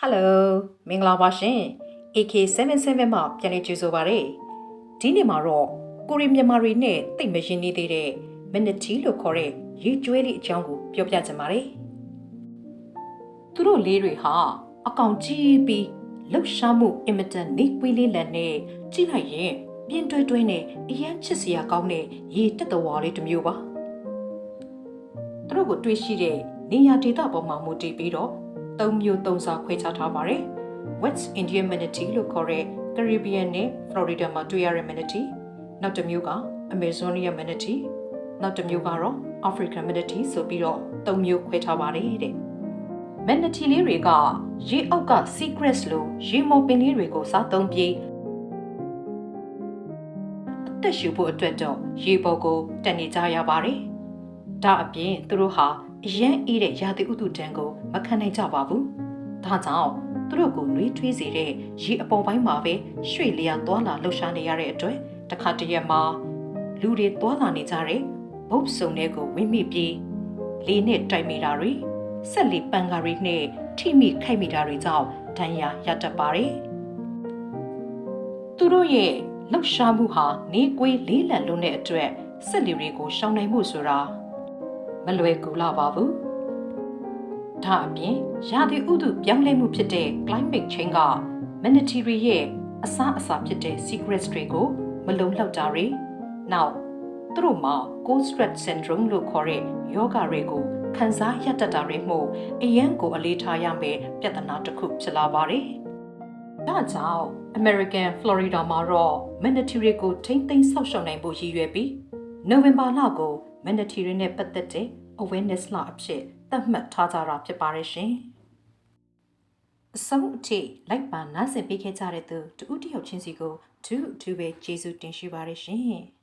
ဟယ်လိုမင်္ဂလာပါရှင် AK77 မှာပြန်လည်ကြိုဆိုပါရစေဒီနေ့မှာတော့ကိုရီမြန်မာတွေနဲ့တိတ်မရင်နေသေးတဲ့မနတီလို့ခေါ်တဲ့ရေကျွဲလေးအကြောင်းကိုပြောပြချင်ပါတယ်သူတို့လေးတွေဟာအကောင်ကြီးပြီးလှုပ်ရှားမှုအင်မတန်နေပွေးလေးလန်နဲ့ကြည့်လိုက်ရင်ပြင်းတွဲတွဲနဲ့အရန်ချစ်စရာကောင်းတဲ့ရေတက်တော်ဝါလေးတစ်မျိုးပါသူတို့ကိုတွေ့ရှိတဲ့နေရာဒေသပေါ်မှာမူတည်ပြီးတော့ သုံးမျိုးသုံးစားခွဲခြားထားပါတယ်။ West Indian Manatee လို့ခေါ်တဲ့ Caribbean နဲ့ Florida မှာတွေ့ရတဲ့ manatee နောက်တစ်မျိုးက Amazonia manatee နောက်တစ်မျိုးကတော့ African manatee ဆိုပြီးတော့သုံးမျိုးခွဲထားပါတယ်တဲ့။ manatee လေးတွေကရေအောက်က secrets လို့ရေမော်ပင်လေးတွေကိုစားသုံးပြီးအသက်ရှူဖို့အတွက်တော့ရေပေါ်ကိုတက်နေကြရပါတယ်။ ဒါအပြင်သူတို့ဟာအရန်အေးတဲ့ရာသီဥတုတန်းကိုမခံနိုင်ကြပါဘူး။ဒါကြောင့်သူတို့ကိုနှွေးထွေးစေတဲ့ရေအပေါ်ပိုင်းမှာပဲရွှေ့လျာသွားလာလှုပ်ရှားနေရတဲ့အတွက်တခါတရက်မှာလူတွေသွားလာနေကြတဲ့ဘုတ်စုံတွေကိုဝင်းမိပြီးလေနဲ့တိုက်မိတာတွေဆက်လီပန်ကားတွေနဲ့ထိမိခိုက်မိတာတွေကြောင့်ဒဏ်ရာရတတ်ပါတယ်။သူတို့ရဲ့လှုပ်ရှားမှုဟာနေကွေးလေးလံလုံးတဲ့အတွက်ဆက်လီတွေကိုရှောင်နိုင်မှုဆိုတာ မလွယ်ကူလာပါဘူး။ဒါအပြင်ရာသီဥတုပြောင်းလဲမှုဖြစ်တဲ့ climate change က manatee တွေရဲ့အစားအစာဖြစ်တဲ့ secrets တွေကိုမလုံလောက်တာတွေနောက်သူတို့မှာ cold sweat syndrome လို့ခေါ်တဲ့ယောဂတွေကိုခံစားရတတ်တာတွေမို့အရန်ကိုအလေးထားရမယ့်ပြဿနာတစ်ခုဖြစ်လာပါတယ်။ဒါကြောင့် American Florida မှာတော့ manatee တွေကိုထိမ့်သိမ်းဆောက်ရှောက်နိုင်ဖို့ရည်ရွယ်ပြီး နိုဝင်ဘာလကို manatee တွေနဲ့ပတ်သက်တဲ့ awareness လအဖြစ်သတ်မှတ်ထားကြတာဖြစ်ပါတယ်ရှင်။အဆုံးအထိလိုက်ပါနားဆင်ပေးခဲ့ကြတဲ့သူတူဦးတယောက်ချင်းစီကိုသူ့အထူးပဲကျေးဇူးတင်ရှိပါတယ်ရှင်။